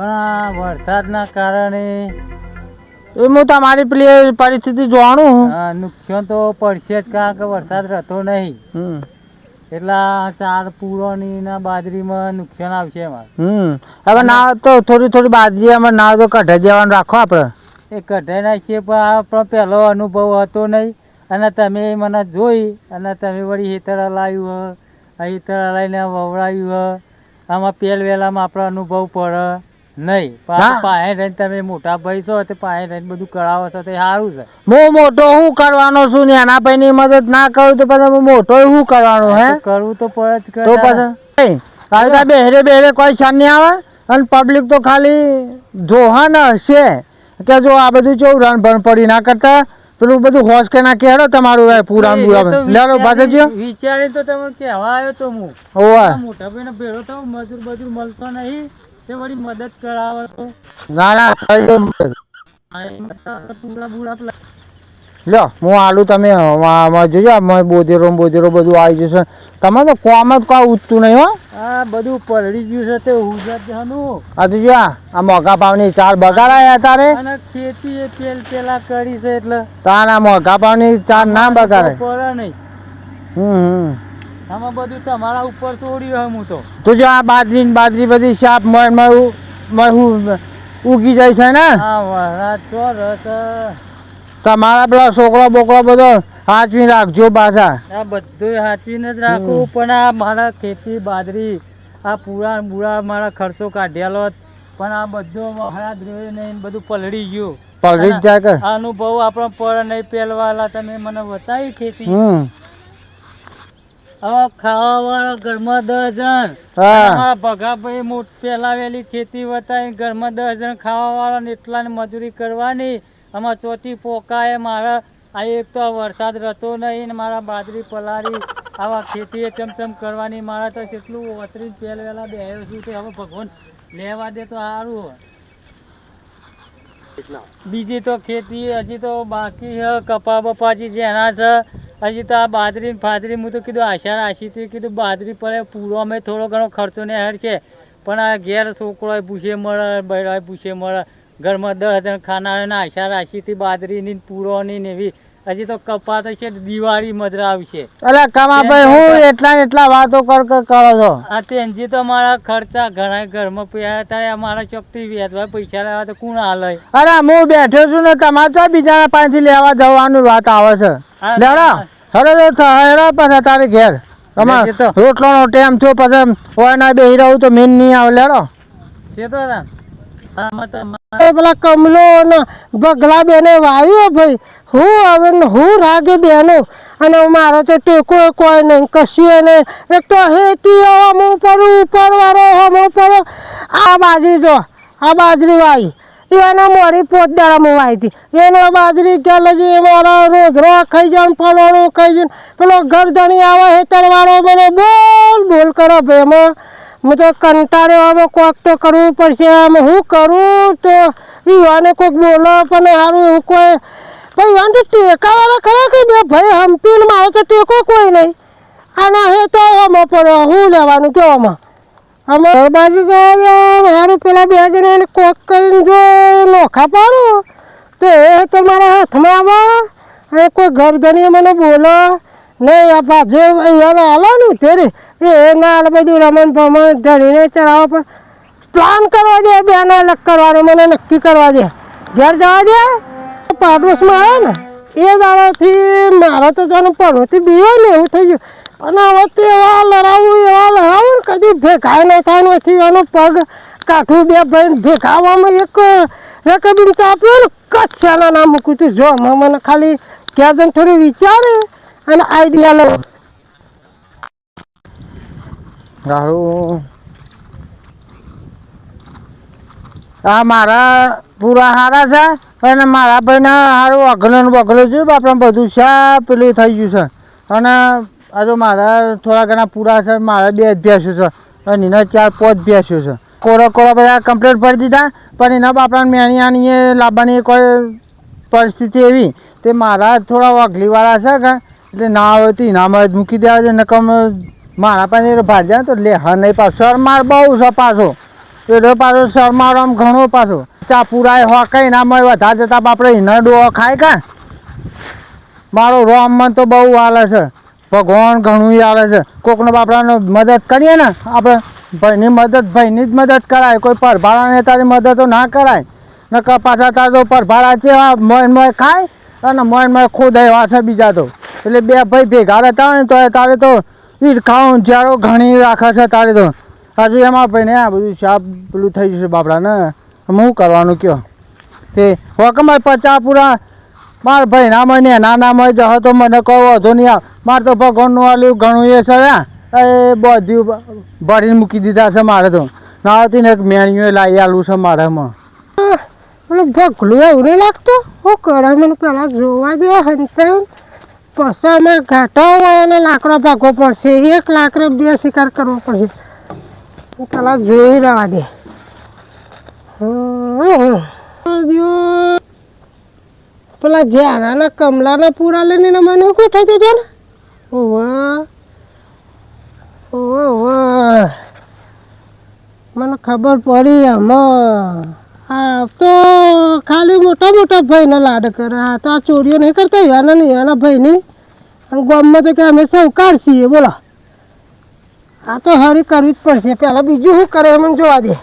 પણ આ વરસાદના કારણે એ હું તમારી પેલી પરિસ્થિતિ જાણું. નુકસાન તો પડશે જ કારણ કે વરસાદ રહેતો નહીં. હમ. એટલે ચાર પૂરોની ના બાજરીમાં નુકસાન આવશે એમાં. હમ. હવે ના તો થોડી થોડી બાજરી એમાં ના તો કઢાઈ દેવાનું રાખો આપણે એ કઢાઈ નાખીએ પણ આપણો પહેલો અનુભવ હતો નહીં. અને તમે મને જોઈ અને તમે વળી હેતર લાવ્યું હેતર હલાવીને વવડાવ્યું હ. આમાં પહેલ વહેલામાં આપણો અનુભવ પડે. નહીં હા. પાસે રહીને તમે મોટા ભાઈ છો તે પાસે રહીને બધું કરાવો છો તે સારું છે. હું મોટો હું કરવાનો છું ને એના ભાઈની મદદ ના કરું તો પછી હું મોટો શું કરવાનું હે કરવું તો પડે જ તો પછી તો બેહરે બેહરે કોઈ શાન નહીં આવે અને પબ્લિક તો ખાલી જોહન હશે. કે જો આ બધું કેવું રણભણ પડી ના કરતા પેલું બધું હોશ કે ના કેડો તમારું પૂરા પૂરા લેડો પાછો વિચારી- તો તમે કહેવા આવ્યો તો હું. ઓવા મોટા ભાઈને ભેળો તો મજૂર બજૂર મળતો નહીં. તે વળી મદદ કરાવે તો? ના ના કઈ દો. પૂરા લ્યો હું આલુ તમે જોજો બોધેરો બોધેરો બધું આવી જશે. તમે તો કોમ જ કોઈ ઉઠતું નહીં હો. આ બધું પલળી ગયું છે તે ઉજત જવાનું આ તો જો આ મોઘા ભાવની ચાર બગાડાયા તારે. અને ખેતી એ પેલ પેલા કરી છે એટલે તારા મોઘા ભાવની ચાર ના બગાડે. પડે નહીં. હમ હમ. આમાં બધું તમારા ઉપર તોડ્યું હું તો. તો જો આ બાજરી ને બાજરી બધી સાપ ઉગી જાય છે ને? તમારા પેલા છોકરો બોકરો બધો સાચવી રાખજો પાછા. આ બધું સાચવીને જ રાખવું પણ આ મારા ખેતી બાજરી આ પૂરા બુરા મારા ખર્ચો કાઢેલો પણ આ બધો વરસાદ રહ્યો નહીં બધું પલળી ગયું. પલળી જાય કે? અનુભવ આપણો પડે નહીં પહેલવાલા તમે મને બતાવી ખેતી. હમ હવે ખાવા વાળા ઘરમાં દસ જણ હા ભગાભાઈ મોટ પેલાવેલી ખેતી બતાવી ઘરમાં દસ જણ ખાવા ને એટલા મજૂરી કરવાની. આમાં ચોથી પોકાએ મારા આ એક તો વરસાદ રહેતો નહીં ને મારા બાજરી પલારી આવા ખેતી ચમચમ કરવાની. મારા તો કેટલું ઓતરી પહેલ વેલા બેહ્યો છું તે હવે ભગવાન લેવા દે તો સારું બીજી તો ખેતી હજી તો બાકી છે કપા બપાજી જેના છે. હજી તો આ બાજરી ફાજરી હું તો કીધું આશા રાશીથી કીધું બાજરી પડે, પૂરો અમે થોડો ઘણો ખર્ચો ને હેર છે. પણ આ ઘેર છોકરો પૂછે મળે બૈરાય પૂછે મળે. ઘરમાં દસ જણ ખાનારાને આશા રાશીથી બાજરીની પૂરોની ને એવી. હજી તો કપા તો છે દિવાળી મજરા આવશે. અલા કમા ભાઈ હું એટલા એટલા વાતો કર કર કરો છો. આ તેનજી તો મારા ખર્ચા ઘણા ઘરમાં પૈસા થાય મારા ચોકથી વેચવા પૈસા લેવા તો કોણ હાલે? અરે હું બેઠો છું ને તમારે તો બીજાના પાસેથી લેવા જવાનું વાત આવે છે. હા, હરે તો હેરો પછી તારે ઘેર. તમાર તો. રોટલોનો થયો પછી હોય ના બેહી રહું તો મેન નહીં આવે. લેડો છે તો પેલા કમલો ને બગલા બેને વાવ્યો ભાઈ. હું હવે ને હું રાગે બેનો. અને મારો તો ટેકો કોઈ નહીં કશીએ નહીં. એક તો હેતી હમ ઉપર ઉપર વાળો હમ ઉપર. આ બાજરી જો, આ બાજરી વાવી એના મોડી પોત દાડા વાવી હતી. એનો બાજરી ક્યાં લજી મારા રોજરો ખાઈ જાય ફળવાનું ખાઈ જાય પેલો ગરદણી આવે હેતરવાળો મને બોલ બોલ કરો ભાઈ હું તો કંટાળ્યો આમાં કોક તો કરવું પડશે. આમ હું કરું તો યુવાને કોઈક બોલો, પણ સારું એવું કોઈ ભાઈ યુવાન તો ટેકાવાળા ખરા કે બે ભાઈ હમ્પીને મારો તો ટેકો કોઈ નહીં. આના હે તો આમાં પડ્યો હું લેવાનું કેવો આમાં? અમે બાજુ ગયા સારું પેલા બે જણાને કોક કરીને જો નોખા પાડો. તો એ તમારા હાથમાં આવે અને કોઈ ગરદની મને બોલો. નહીં, આ પાછે અહીંયા હાલવાનું તેરે એ ના બધું રમણ ભમણ ધરીને ચડાવો પણ પ્લાન કરવા દે બેને અલગ કરવાનો, મને નક્કી કરવા દે. ઘેર જવા દે? પાડોશમાં આવે ને, એ દાડાથી મારો તો જાણે પડોથી બીવાય ને એવું થઈ ગયું. પણ હવે તો એવા લડાવું એવા લડાવું ને કદી ભેગાય નહીં થાય નથી એનો પગ કાઠું બે ભાઈ ભેગાવામાં એક રકબીન ચાપ્યો ને, કચ્છાના નામ મૂક્યું તું જો મને ખાલી જઈને થોડું વિચારે અને આઈડિયા લો ગાળું મારા પૂરા હારા છે? અને મારા ભાઈના હારું અઘલું ને બગલું છે આપણે બધું છે પેલું થઈ ગયું છે. અને આ તો મારા થોડા ઘણા પૂરા છે, મારા બે અભ્યાસો છે, અને એના ચાર પાંચ અભ્યાસો છે. કોરો કોરો બધા કમ્પ્લેટ ભરી દીધા, પણ એના બાપડાને મેણી આની એ લાવવાની કોઈ પરિસ્થિતિ એવી તે મારા થોડા વગલીવાળા છે કે એટલે ના આવે તો એનામાં જ મૂકી દેવા છે નકમ મારા પાસે ભાજ્યા તો લે, હા નહીં પાછો. સર માર બહુ છે પાછો. એટલે પાછો શરમારો આમ ઘણો પાછો. ચા પુરાય હો કઈ ના મળે વધારે જતા બાપડે નડો ખાય કા? મારો રોમ મન તો બહુ હાલે છે. ભગવાન ઘણું હાલે છે. કોકનો બાપડાને મદદ કરીએ ને, આપણે ભાઈની મદદ, ભાઈની જ મદદ કરાય. કોઈ પરભાળા તારી મદદ તો ના કરાય. નકર પાછા તાર તો પરભાળા છે મોન મોય ખાય અને મોન મોય ખોદાય છે બીજા તો. એટલે બે ભાઈ ભેગા રહેતા હોય ને, તો તારે તો ઈરખાઉં જ્યારો ઘણી રાખે છે તારે તો. હજુ એમાં ભાઈને આ બધું શાપ પેલું થઈ જશે બાપડાને. શું કરવાનું કયો? તે હોકમાં પચા પૂરા માર ભાઈ ના મને, ના ના મળે જહ તો મને કહો, વાંધો નહીં આવે. મારે તો ભગવાનનું આલ્યું, ઘણું એ છે એ બધું ભરીને મૂકી દીધા છે મારે તો. ના હતી ને એક મેણીઓ લાવી આલું છે મારામાં મને ભગલું એવું નહીં લાગતું. હું કરે મને પેલા જોવા દે હંતે પછી અમે ઘાટા હોય અને લાકડો ભાગવો પડશે. એક લાકડો બે શિકાર કરવો પડશે. પહેલાં જોઈ રહેવા દે. જો પેલા ઝાડાના કમલાના પૂરા લઈને મને ઓવા ઓવા ઓવા મને ખબર પડી આમાં. હા, તો ખાલી મોટા મોટા ભાઈને લાડ કરે. હા, તો આ ચોરીઓ નહીં કરતા? એવાના નહીં એના ભાઈની. અને ગામમાં તો કે અમે સૌકાર છીએ, બોલો. આ તો હરી કરવી જ પડશે. પહેલાં બીજું શું કરે એમ જોવા દે.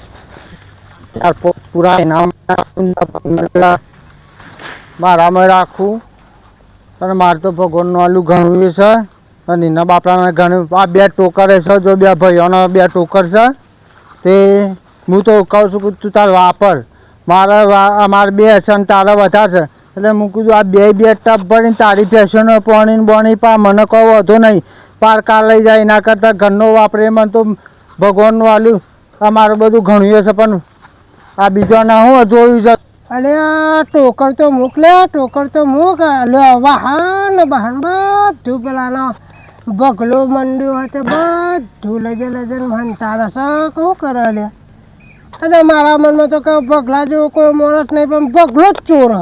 પૂરા ઇનામ મારામાં રાખું અને મારે તો ભગવાનનું આલું ઘણું છે. અને એના બાપડાને ઘણું આ બે ટોકર છે, જો બે ભાઈઓના બે ટોકર છે, તે હું તો કહું છું કે તું તાર વાપર. મારા મારે બે છે અને તારા વધારે છે. એટલે હું કીધું, આ બે બે ટપ ભરીને તારી ફેશન પોણી બોણી પા, મને કહો વધુ નહીં. પારકા લઈ જાય, એના કરતાં ઘરનો વાપરે, મને તો ભગવાનનું આલું અમારું બધું ઘણું છે, પણ આ બીજો ના હું જોયું છે? અરે ટોકર તો મોકલે ટોકર તો મૂક. લો વાહન બહાન બધું પેલાનો બગલો મંડ્યો હોય તે બધું લજે લજે ભણતા હશે શું કરે લે? અને મારા મનમાં તો કે બગલા જેવો કોઈ માણસ નહીં, પણ બગલો જ ચોર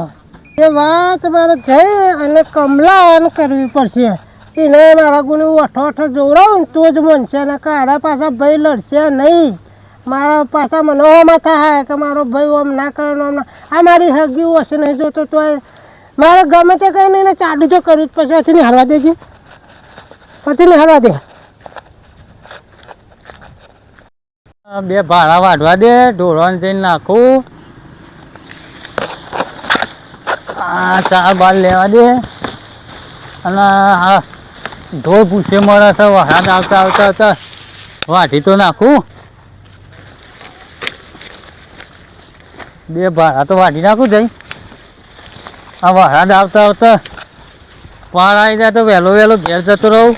એ વાત મારે જઈ અને કમલા કરવી પડશે. એને મારા ગુને ઓઠો ઓઠો જોવડાવું તો જ મનશે ને કાળા પાછા ભાઈ લડશે નહીં. મારા પાછા મને થાય કે મારો ભાઈ ઓમ ના કરે આ મારી હગી હશે નહીં જોતો તો મારે ગમે તે કંઈ નહીં ચાડું તો કર્યું પછી પછી નહીં હરવા દેજે. પછી નહીં હરવા દે બે ભાડા વાઢવા દે, ઢોળવાને જઈને નાખું. આ ચાર બાર લેવા દે. અને આ ઢોળ પૂછે મળે છે વરસાદ આવતા આવતા આવતા વાઢી તો નાખું. બે ભાડા તો વાઢી નાખું જઈ. આ વહાદ આવતા આવતા પાર આવી જાય તો વહેલો વહેલો ઘેર જતો રહું.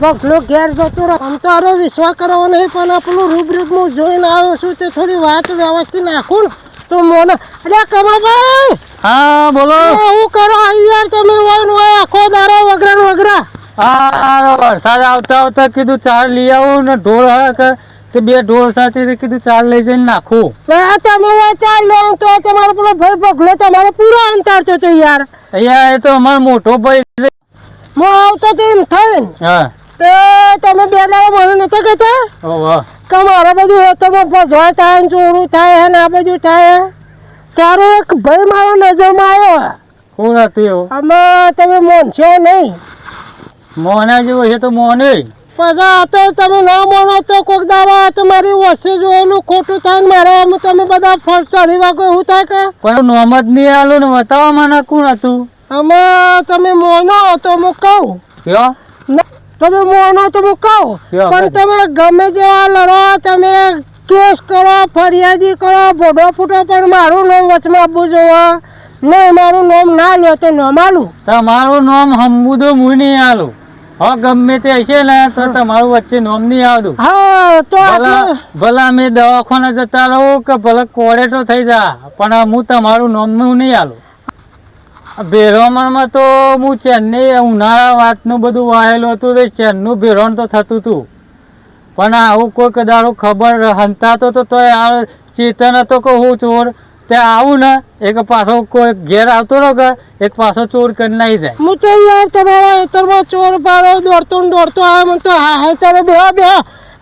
બગલો ઘેર જતો રહો. તો આરો વિશ્વાસ કરવો નહીં, પણ આ પેલું રૂબરૂપ જોઈને આવ્યો છું તે થોડી વાત વ્યવસ્થિત નાખું ને તો મોને એટલે કમાભાઈ! હા બોલો. હું કરો યાર તમે હોય હોય આખો દારો વગરા વગરા. હા વરસાદ આવતા આવતા કીધું ચાર લઈ આવું ને ઢોળ હા કે તે બે ઢોળ સાથે કીધું ચાર લઈ જઈને નાખું. તમે ચાર ચાલ તો તમારો પેલો ભાઈ પગલો તમારો પૂરો અંતર તો તો યાર. અહીંયા એ તો અમારો મોટો ભાઈ છે. હું આવતો તો એમ થાય ને હા. તે તમે બે દાડો મને નતા કહેતા. કે મારા બધું હેતરમાં ભજવા થાય ચોરું થાય ને આ બધું થાય ત્યારે એક ભાઈ મારો નજરમાં આવ્યો. હતું એવું આમાં તમે મોનશો નહીં. મોના જેવો છે તો મોને. પછી આ તો તમે ના મોનો તો કોક દાવા તમારી વસ્તુ જોયેલું ખોટું થાય ને મારા અમે તમે બધા ફળ ચડી વાગો એવું થાય કે? પણ નોમ જ નહીં આલું ને બતાવવા મને કોણ હતું? આમાં તમે મોનો તો હું કહું. કયો તમે મોનો તો હું કહું. પણ તમે ગમે જેવા લડો તમે કેસ કરો ફરિયાદી કરો ભોડો ફૂટો પણ મારું નામ વચમાં આપવું જોવો. નહીં મારું નામ ના લો તો નામ આલું તમારું નામ હંબુદો હું નહીં આલું. હા ગમે તે હશે ને તો તમારું વચ્ચે નામ નહીં આવતું. હા તો ભલા મેં દવાખાને જતા રહો કે ભલે તો થઈ જા પણ હું તમારું નામ હું નહીં આલું. ભેરોમણમાં તો હું ચેન્નઈ ઉનાળા વાતનું બધું વાયેલું હતું તો ચેનનું ભેરોણ તો થતું હતું પણ આવું કોઈ કદાચ ખબર હંતાતો તો તોય આ ચેતન હતો કે હું ચોર? તે આવું ને એક પાછો કોઈ ઘેર આવતો રહો કે એક પાછો ચોર કરી નાઈ જાય. હું તો યાર તમારા ખેતરમાં ચોર પાડો દોડતો ને દોડતો આવ્યો મને તો હા હા ચાલો બે બે.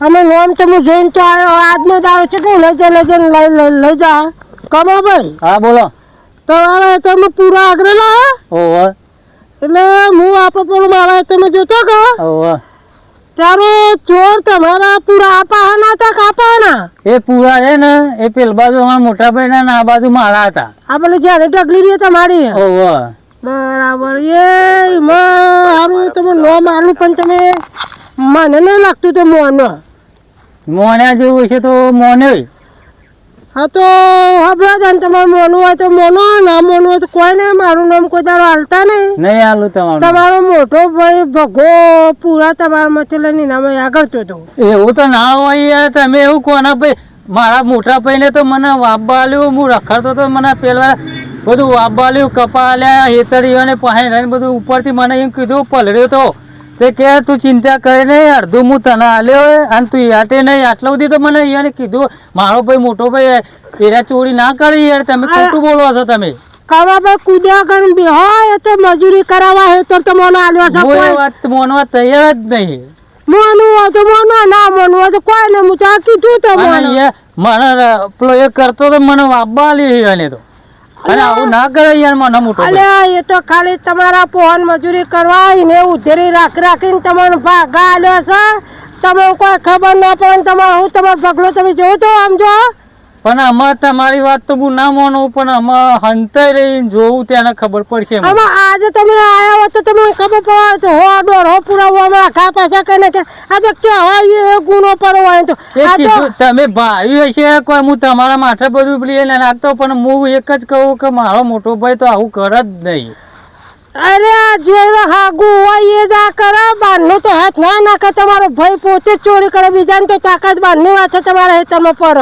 અમે નામ તમે જોઈને તો આવ્યો આજનો દાડો છે કે લઈ જા લઈ જા લઈ લઈ લઈ જા. કમા ભાઈ? હા બોલો. તમારા ખેતરમાં પૂરા આગળ લાયા ઓહો. એટલે હું આપણે પેલું મારા તમે જોતો કે? ઓહો. ત્યારે ચોર તમારા પૂરા આપાના હતા કાપાના? એ પૂરા છે ને એ પેલ બાજુ અમારા મોટા ભાઈ ના આ બાજુ મારા હતા. આપણે જ્યારે ઢગલી રહી તમારી? ઓહો. બરાબર. એ એમાં સારું તમે નો મારું પણ તમે મને ન લાગતું તો મોનો. મોન્યા જેવું છે તો મોને હા તો હબળા જાય તમારું મોનું હોય તો મોનો ના મોનું હોય તો કોઈ નહીં મારું નામ કોઈ તારો હાલતા નહીં. નહીં હાલું તમારું તમારો મોટો ભાઈ ભગો પૂરા તમારા માંથી લઈને નામે આગળ તો તો. એવું તો ના હોય યાર તમે એવું કોના ભાઈ મારા મોટા ભાઈને તો મને વાબાલ્યું હું રખડતો તો મને પેલા બધું વાબાલ્યું કપાલ્યા હેતરીઓને પહેરી બધું ઉપરથી મને એમ કીધું પલળ્યો તો. તે કે તું ચિંતા કરે નહીં અડધું હું તને આલ્યો અને તું યાટે નહીં. આટલા સુધી તો મને એને કીધું મારો ભાઈ મોટો ભાઈ પેલા ચોરી ના કરી યાર તમે ખોટું બોલો છો તમે. કાવા ભાઈ કૂદ્યા ગણ બી હોય તો મજૂરી કરાવવા તો મોનો આલ્યો છે કોઈ. વાત માનવા તૈયાર જ નહીં. મોનું હોય તો મોનો ના મોનું તો કોઈ નહીં હું તો કીધું તો મને પેલો એ કરતો તો મને વાબા લે એને તો. અને આવું ના કરે યાર મને મોટો અલે એ તો ખાલી તમારા પોહન મજૂરી કરવા એને ઉધેરી રાખ રાખીને તમને ભાગા આલ્યો છે. તમે કોઈ ખબર ના પડે ને તમારે હું તમારો પગલો તમે જોવો તો આમ જો પણ આમાં તમારી વાત તો હું ના માનું પણ આમાં હંતાઈ રહીને જોવું તેને ખબર પડશે આમાં આજે તમે આયા હો તો તમને ખબર પડે તો હો ડોર હો પુરાવો અમે આખા પાછા કહીને કે આ તો કહેવાય એ ગુનો પર તો. તમે ભાઈ હશે કોઈ હું તમારા માથે બધું પેલી એને નાખતો પણ હું એક જ કહું કે મારો મોટો ભાઈ તો આવું કરે જ નહીં. અરે આ જે હાગુ હોય એ જ આ કરે. બાંધનું તો હાથ ના નાખે. તમારો ભાઈ પોતે જ ચોરી કરે. બીજાને તો તાકાત બાંધની વાત છે તમારા હેતરમાં પર.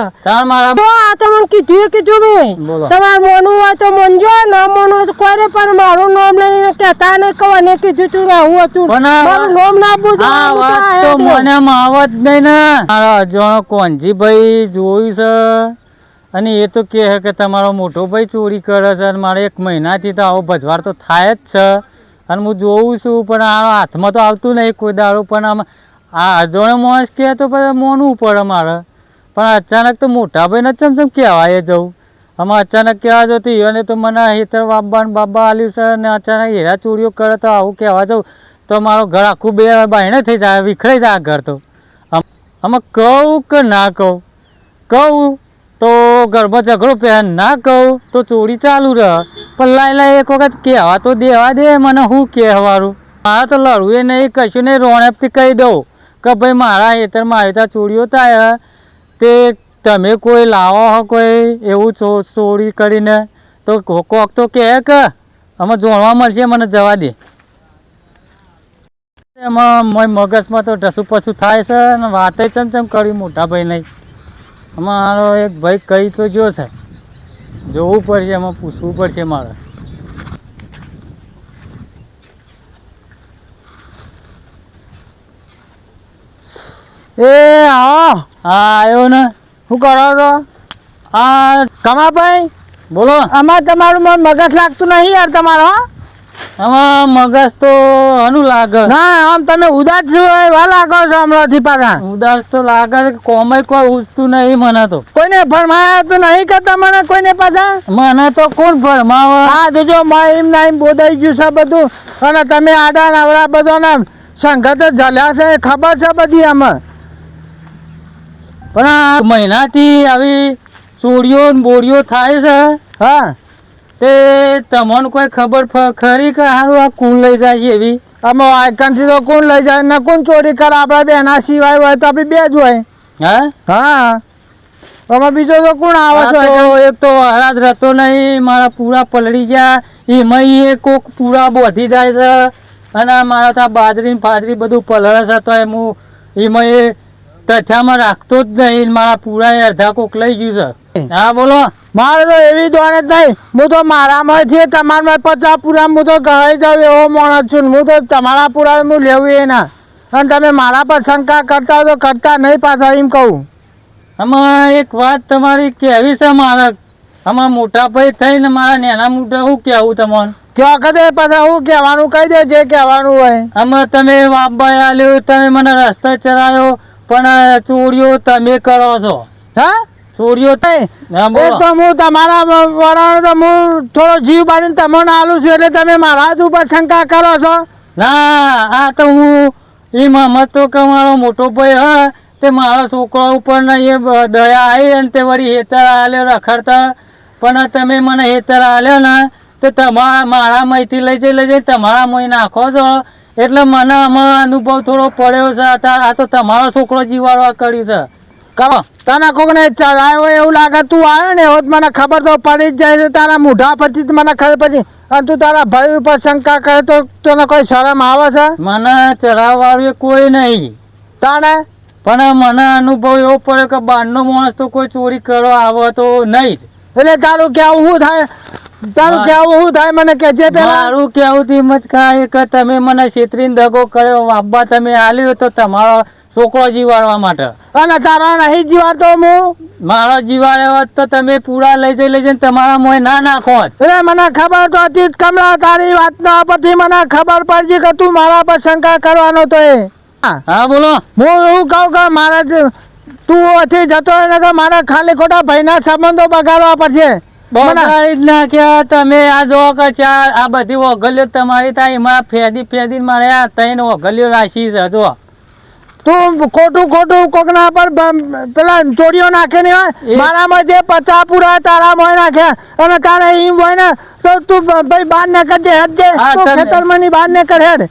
તો આ તમને કીધું કીધું મેં. બોલો. તમારે મોનું હોય તો મોનજો ના મોનું હોય તો કોઈને પણ મારું નામ લઈને કહેતા નહીં. કહો ને કીધું તું ને આવું હતું. મારું નામ ના પૂછો આ વાત તો મને માવત નહીં ને મારા અજાણો કોનજીભાઈ જોયું છે. અને એ તો કહે કે તમારો મોટો ભાઈ ચોરી કરે છે અને મારે એક મહિનાથી તો આવો ભજવાર તો થાય જ છે. અને હું જોઉં છું, પણ આ હાથમાં તો આવતું નહીં કોઈ દારૂ પણ આમ આ અજાણો માણસ કહે તો પછી મોનવું પડે મારે. પણ અચાનક તો મોટા ભાઈને ચમ ચમ કહેવાય જવું. આમાં અચાનક કહેવા જતો એને તો મને હેતર બાબા ને બાબા આલ્યું છે અને અચાનક હેરા ચોરીઓ કરે તો આવું કહેવા જવું. તો મારો ઘર આખું બે બાયણે થઈ જાય, વિખરાઈ જાય ઘર તો. આમાં કહું કે ના કહું? કહું? તો ઘરમાં ઝઘડો પહેર ના કહું તો ચોરી ચાલુ રહે. પણ લાઈ લાઈ એક વખત કહેવા તો દેવા દે મને શું કહેવાનું મારે તો લડવું એ નહીં, કશું નહીં, રોણપથી કહી દઉં કે ભાઈ મારા હેતર મારી ત્યાં ચોરીઓ થાય તે તમે કોઈ લાવો હો કોઈ એવું ચોરી કરીને? તો કોક તો કહે કે, આમાં જોણવા મળશે, મને જવા દે. એમાં મગજમાં તો ઢસું પસું થાય છે અને વાતે ચમ ચમ કરી મોટા ભાઈ નહીં. અમારો એક ભાઈ કહી તો જો સાહેબ જોવું પડશે, એમાં પૂછવું પડશે મારે. એ આવો હા, આવ્યો ને. શું કરો છો? હા, કમાભાઈ, બોલો. આમાં તમારું મગજ લાગતું નહીં યાર તમારો? આમાં મગજ તો આનું લાગે. ના આમ તમે ઉદાસ છો એવા લાગો છો હમણાંથી પાછા. ઉદાસ તો લાગે છે કે કોઈ ઉજતું નહીં મને તો. કોઈને ફરમાયા તો નહીં કરતા મને કોઈને પાછા? મને તો કોણ ફરમાવે? હા જોજો એમ ના એમ બોદાઈ ગયું છે બધું. અને તમે આડા નવરા બધાને સંગત જ ઝલ્યા છે ખબર છે બધી આમાં. પણ આ મહિનાથી આવી ચોરીઓ ને બોરીઓ થાય છે. હા. તે તમને કોઈ ખબર ખરી કે હારું આ કોણ લઈ જાય છે એવી? અમે આઈકનથી તો કોણ લઈ જાય ને કોણ ચોરી કરે આપણા બેના સિવાય હોય તો આપણે બે જ હોય. હા? હા. અમે બીજો તો કોણ આવે છે એક તો હરાજ રહેતો નહીં મારા પૂરા પલળી ગયા એમાં એ કોક પૂરા બોધી જાય છે. અને મારા ત્યાં બાજરી ફાજરી બધું પલળે છે તો એમ એમાં એ તથ્યામાં રાખતો જ નહીં. મારા પૂરા અડધા કોક લઈ ગયું છે. હા બોલો. મારે તો એવી દોડ જ નહીં. હું તો મારામાંથી તમારા પચાસ પૂરા હું તો ગણાઈ જાઉં એવો માણસ છું હું તો તમારા પૂરા હું લેવું એ ના અને તમે મારા પર શંકા કરતા હોય તો કરતા નહીં પાછા એમ કહું. આમાં એક વાત તમારી કહેવી છે મારા આમાં મોટા ભાઈ થઈને મારા નેના મોટા શું કહેવું તમને? કે વખતે પાછા હું કહેવાનું કહી દે જે કહેવાનું હોય. આમાં તમે વાપભાઈ આલ્યો તમે મને રસ્તા ચલાવ્યો પણ ચોરીઓ તમે કરો છો. હા? ચોરીઓ એ તો હું તમારા વરાળ તો હું થોડો જીવ બાંધીને તમને આલું છું એટલે તમે મારા જ ઉપર શંકા કરો છો? ના આ તો હું એ મહમદ તો કે મારો મોટો ભાઈ હ? તે મારા છોકરા ઉપર એ દયા આવી અને તે વળી હેતર આલ્યો રખડતા. પણ તમે મને હેતર આલ્યો ને તે તમારા મારા મહીથી લઈ જઈ લઈ જઈ તમારા મહી નાખો છો. એટલે મને આમાં અનુભવ થોડો પડ્યો છે. આ તો તમારો છોકરો જીવાડવા કર્યું છે. કરો તને કોકને ચડાયો એવું લાગે તું આવ્યો ને એવું મને ખબર તો પડી જ જાય છે. તારા મૂઢા પરથી મને ખબર પછી અને તું તારા ભાઈ ઉપર શંકા કરે તો તને કોઈ શરમ આવે છે? મને ચરાવવાળું એ કોઈ નહીં. તાને પણ મને અનુભવ એવો પડ્યો કે બહારનો માણસ તો કોઈ ચોરી કરવા આવે તો નહીં જ. એટલે તારું કેવું શું થાય? તારું કેવું શું થાય મને કે જે મારું કેવું થી મત કાંઈ કે તમે મને છેતરીને દગો કર્યો વાપા તમે આલ્યો તો તમારો છોકરો જીવાડવા માટે. અને તારા નહીં જીવાતો હું? મારો જીવાડ્યો તો તમે પૂરા લઈ જઈ લઈ જઈને તમારા મોય ના નાખો એટલે મને ખબર તો હતી જ કમલા તારી વાતના પછી મને ખબર પડી કે તું મારા પર શંકા કરવાનો તો એ. હા હા બોલો. હું એવું કહું કે મારા તું ઓથી જતો હોય તો મારા ખાલી ખોટા ભાઈના સંબંધો બગાડવા પડશે. બગાડી જ નાખ્યા તમે. આ જો કે ચાર આ બધી ઓગલ્યો તમારી ત્યાં એમાં ફેદી ફેદી મારે આ ત્રણ ઓગલ્યો રાખી છે જો. તું ખોટું ખોટું કોકના પર પેલા ચોરીઓ નાખે ને હોય મારામાં જે પચા પૂરા તારા મોય નાખ્યા અને તારે એમ હોય ને તો તું ભાઈ બહાર ને કરજે હેડ દે ખેતરમાં ની બહાર ને કર હેડ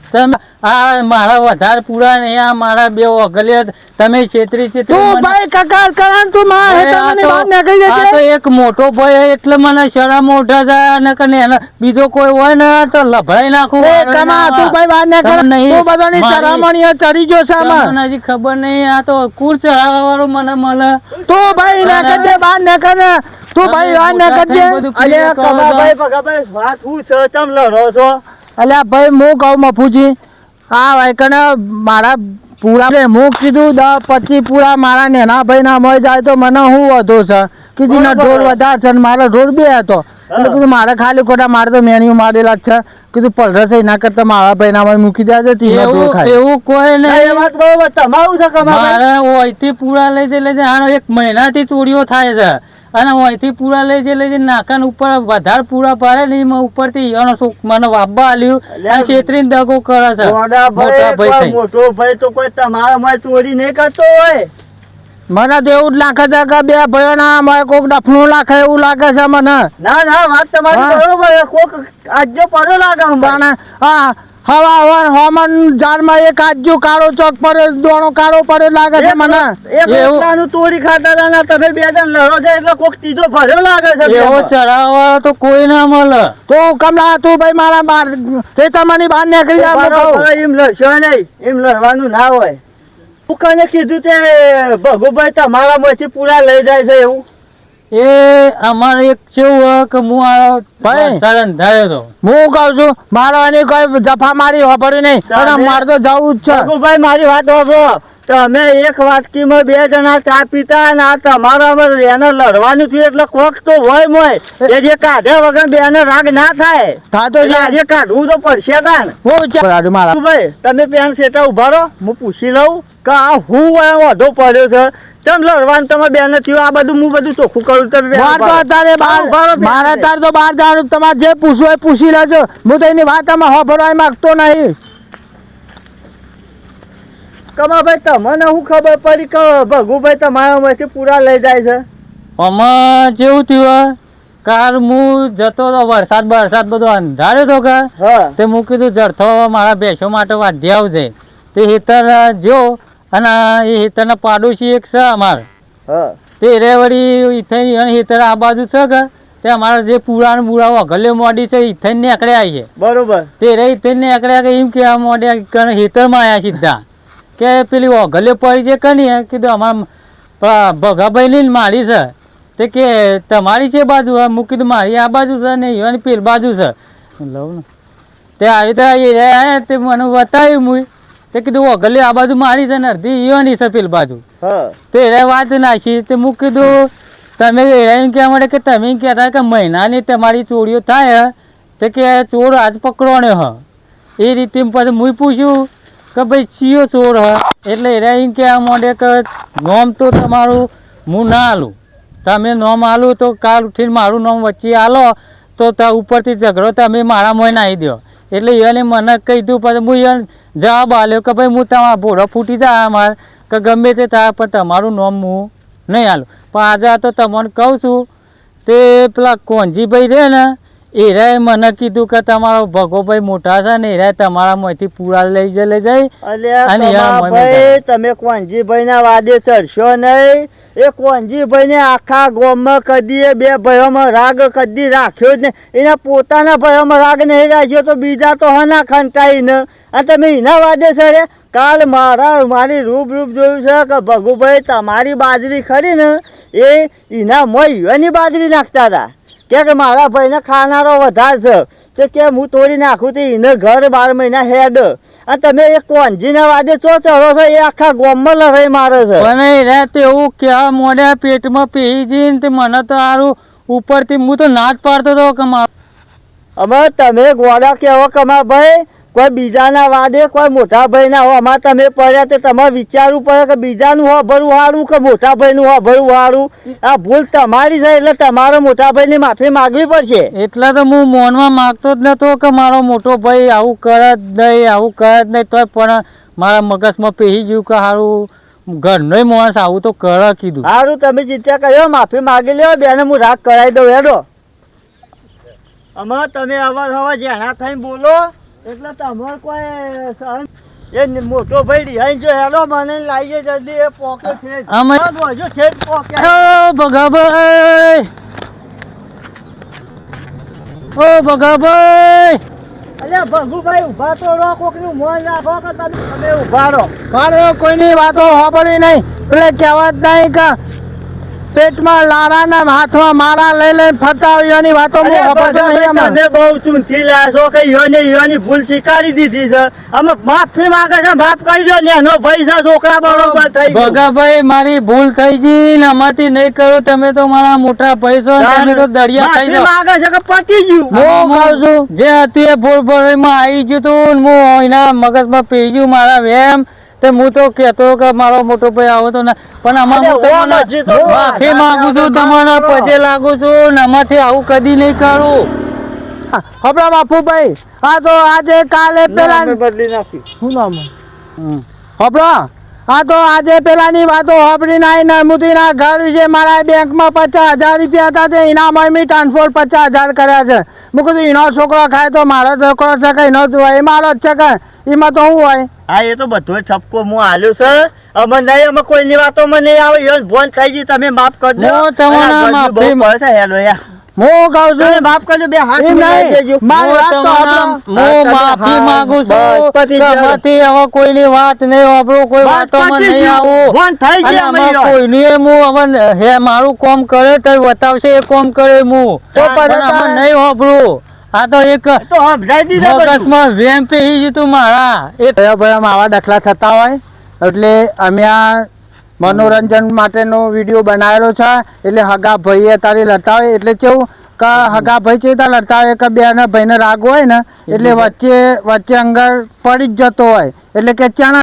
આ મારા વધારે પૂરા ને આ મારા બે ઓગલિયા તમે છેતરી છે તું ભાઈ કકાર કરાન તું માં હેતરની બહાર ને કરી આ તો એક મોટો ભાઈ એટલે મને શરમ ઓઢા જાય અને કને એનો બીજો કોઈ હોય ને તો લભડાઈ નાખું એ કમા તું ભાઈ બહાર ને કર નહીં. તું બધાની મારી- ચરામણીઓ ચડી ગયો છે આમાં. મને હજી ખબર નહીં આ તો કુર ચડાવવા વાળો મને મળે. તો ભાઈ ને બહાર ને કર ને તું ભાઈ બહાર ને કરજે. થઈને બધું clear કરો છો. અલે ભાઈ હું કહું મફુજી. આ વાયકને મારા પૂરા હું કીધું દસ પચીસ પૂરા મારા નેના ભાઈ ના મળી જાય તો મને હું વધુ છે? કીધું ના ઢોર વધારે છે મારો ઢોર બે હતો. એટલે કીધું મારે ખાલી ખોટા મારે તો મેન્યુ મારેલા જ છે. કીધું પલરસ એના કરતા મારા ભાઈ ના મૂકી દેજે તીનો ઢોર એવું ખાય. એવું કોઈ નહીં. તમારું મારે ઓયથી પૂરા લઈ જઈ લઈ જઈ આનો એક મહિનાથી ચોરીઓ થાય છે. અને અહીંથી પૂરા લઈ જઈ લઈ જઈને નાકાન ઉપર વધારે પૂરા પાડે ને એમાં ઉપરથી એનો શોખ મને વાબા આલ્યું. છેતરીને દગો કરે છે. ભાઈ મોટો ભાઈ તો કોઈ તમારા માં ચોરી નહીં કરતો હોય. મને તો એવું જ લાગે છે કે બે ભાઈઓ ના મારે કોઈક ડફનું લાગે એવું લાગે છે મને. ના ના વાત તમારી. બરોબર. કોક આજ્યો પડ્યો લાગે મને હા હવા હવા હોમન ઝાડમાં એક આજુ કાળો ચોક પર દોણો કાળો પડે લાગે છે મને. એવું- તોડી ખાતા હતા ને તમે બે જણ લડો છે એટલે કોક ત્રીજો ભર્યો લાગે છે એવો બેમાં. તો કોઈ ના મળે. તો કમલા તું ભાઈ મારા બાર તે તમારી બહાર નીકળી જા હું બરોબર, કહું. એમ લડશો નહીં. એમ લડવાનું ના હોય. હું કને કીધું તે ભગુભાઈ તમારા માંથી પૂરા લઈ જાય છે એવું? એ અમારે એક કેવું કે હું આ ભાઈ. અંધાર્યો હતો હું કહું છું મારવાની કોઈ જફા મારી વાપરી નહીં અને મારે તો જવું જ છે. ભાઈ મારી વાત સાંભળો તમે એક વાટકીમાં બે જણા ચા પીતા અને આ તમારા એને લડવાનું થયું એટલે કોક તો હોય મોય. એ જે કાઢ્યા વગર બેને રાગ ના થાય. થાતો આજે કાઢવું તો પડશે તાન હું મારા ભાઈ તમે પેન સેટા ઊભા રહો હું પૂછી લઉં કે આ હું વાંધો પડ્યો છે? તેમ લડવાનું તમે બેન થયું. આ બધું હું બધું ચોખ્ખું કરું તમે માર તો અત્યારે હા, ઊભા રહો બાર મારે અત્યારે તો બહાર જવાનું તમારે જે પૂછવું હોય પૂછી લેજો. હું તો એની વાત હોભળવા માંગતો નહીં. કમાભાઈ તમને શું ખબર પડી કે ભગુભાઈ તમારા પૂરા લઈ જાય છે? આમાં જેવું થયું કાર હું જતો હતો વરસાદ વરસાદ બધો અંધાર્યો હતો કે. તે હું કીધું જડથો મારા ભેંસો માટે વાઢી આવજે. તે હેતર જો અને એ હેતરના પાડોશી એક છે અમારે. તે રે વળી ઇથેન અને હેતર આ બાજુ છે કે તે અમારા જે પુરાણ બુરાઓ ગલે મોડી છે ઇથેન ને આકડ્યા છે. બરોબર. તે રે ઇથેન ને આકડ્યા કે એમ કેવા મોડ્યા કે હેતરમાં આવ્યા સીધા. કે પેલી ઓઘલે પડી છે કે નહીં કીધું અમારા ભગાભાઈ લઈને મારી છે. તે કે તમારી છે બાજુ? મૂકી કીધું મારી આ બાજુ છે ને એવાની પેલી બાજુ છે. લઉં ને. તે આવી તો એ તે મને બતાવ્યું મુઈ. તે કીધું વગલ્યો આ બાજુ મારી છે ને અડધી ઈવાની છે બાજુ. હા. તે રે વાત નાખી તે મૂકી કીધું તમે એમ કહેવા માટે કે તમે કહેતા કે મહિનાની તમારી ચોરીઓ થાય તે કે ચોર આજ પકડવાનો હ. એ રીતે પછી હું પૂછ્યું કે ભાઈ ચિયો ચોર હ? એટલે એરા એમ કહેવા માંડે કે નોમ તો તમારું હું ના હાલું તમે નોમ આલું તો કાલ ઉઠીને મારું નોમ વચ્ચે હાલો તો ત્યાં ઉપરથી ઝઘડો તમે મારા મોય નાહી દો એટલે એને મને કહી દઉં પછી હું એને જવાબ આલ્યો કે ભાઈ હું તમારા ભોળો ફૂટી જાય અમારે કે ગમે તે થાય, પણ તમારું નામ હું નહીં આલું. પણ આજે તો તમને કહું છું, તે પેલા કોંજીભાઈ રહે ને એરાએ મને કીધું કે તમારો ભગોભાઈ મોટા છે ને એરાએ તમારા મોંથી પૂરા લઈ જ લઈ જાય. અને ભાઈ તમે કોંજીભાઈ ના વાદે ચડશો નહીં. એ કોંજીભાઈ ને આખા ગોમમાં કદી બે ભાઈઓમાં રાગ કદી રાખ્યો જ નહીં. એના પોતાના ભાઈઓમાં રાગ નહીં રાખ્યો તો બીજા તો હના ખંટાઈ ને. અને તમે એના વાદે સરે કાલ મારા મારી રૂપ રૂપ જોયું છે કે ભગુભાઈ તમારી બાજરી ખરી ને? એ એના મોય એની બાજરી નાખતા હતા. કે કે મારા ભાઈને ખાનારો વધારે છે. તો કે હું તોડી નાખું તી એને ઘર બાર મહિના હેડ. અને તમે એ કોંજીના વાદે ચો ચડો છો એ આખા ગોમમાં લડાઈ મારે છે. પણ એને તો એવું કહેવા મોડ્યા પેટમાં પી જઈને તે મને તો સારું ઉપરથી હું તો ના જ પાડતો હતો કમા અમે તમે ગોડા કેવો કમા ભાઈ? કોઈ બીજાના વાદે કોઈ મોટા ભાઈના હો અમારે તમે પડ્યા તે તમારે વિચારવું પડે કે બીજાનું હો ભરવું સારું કે મોટા ભાઈનું હો ભરવું સારું આ ભૂલ તમારી છે એટલે તમારે મોટા ભાઈની માફી માગવી પડશે. એટલે તો હું મોનમાં માગતો જ નતો કે મારો મોટો ભાઈ આવું કરે જ નહીં આવું કરે જ નહીં તોય પણ મારા મગજમાં પેહી ગયું કે સારું ઘરનો માણસ આવું તો કરે કીધું. સારું તમે ચિંતા કર્યો માફી માગી લ્યો બેને હું રાગ કરાવી દઉં હેડો. અમે તમે અવાર હવા જેણા થઈને બોલો. એટલે તમારે કોઈ સહન એ મોટો ભાઈ રિહાઈ જો હેડો મને લાવી જાય જલ્દી એ પોકે છે અમે- જો છે પોકે. ઓ ભગાભાઈ! ઓ ભગાભાઈ! અલ્યા ભગુભાઈ ઊભા તો રો કોકનું મોં રાખો કે તમે તમે ઊભા રહો. મારે કોઈની વાતો સાંભળી નહીં. એટલે કહેવત નહીં કે પેટમાં લારા ને હાથમાં મારા લઈ લઈને ફરતા વાતો હું બહુ ચૂંથી લાયા કે ભૂલ સ્વીકારી દીધી છે. અમે માફી માંગે છે માફ કરી દો ને એનો ભાઈ છે છોકરા બરોબર થઈ ભગાભાઈ મારી ભૂલ થઈ ગઈ ને અમારથી નહીં કરું તમે તો મારા મોટા ભાઈ છો તમે તો દરિયા થઈ માફી માંગે છે કે પટી ગયું. હું કહું છું જે હતું એ ભૂલ ભૂલમાં આવી ગયું તું હું એના મગજમાં પી ગયું મારા વેમ. તે હું તો કહેતો કે મારો મોટો ભાઈ આવો તો ને પણ આમાં હું તમને માફી માંગુ છું તમારા પછી લાગુ છું ને આમાંથી આવું કદી નહીં કરું. હબળા બાપુભાઈ આ તો આજે કાલે પેલા બદલી નાખી. શું નામ હબળા આ તો આજે પેલાની વાતો સાંભળી નાઈ ને મુદીના ઘર વિશે મારા બેંકમાં પચાસ હજાર રૂપિયા હતા તે ઇનામમાં મેં ટ્રાન્સફર પચાસ હજાર કર્યા છે. મેં કીધું એનો છોકરો ખાય તો મારો છોકરો છે કે એનો જ એ મારો જ છે કે એમાં તો શું હોય? હા એ તો બધો છપકો હું આલ્યો છે. અમે નહીં અમે કોઈની વાતોમાં નહીં આવે. યો ફોન થઈ ગઈ તમે માફ કરજો તમારા માફી- છે હેલો યાર હું કહું છું માફ કરજો બે હાથ મિલાવી દેજો. મારી વાત તો હું હું માફી માંગુ છું બસ, પતી હવે કોઈની વાત નહીં વાપરું કોઈ વાતોમાં નહીં આવું. ફોન થઈ ગયા અમે કોઈની હું હવે હે મારું કોમ કરે તો બતાવશે એ કોમ કરે હું. તો પણ નહીં વાપરું આ તો એક તો સમજાઈ દીધા અકસ્માત વેમ પેહી જીતું મારા. એ કયા ભયામાં આવા દાખલા થતા હોય. એટલે અમે આ મનોરંજન માટેનો વીડિયો બનાવેલો છે. એટલે હગા ભાઈએ તારી લડતા હોય. એટલે કેવું કે હગા ભાઈ ત્યાં લડતા હોય. કે બે ને ભાઈને રાગ હોય ને એટલે વચ્ચે વચ્ચે અંગર પડી જ જતો હોય. એટલે કે ચાના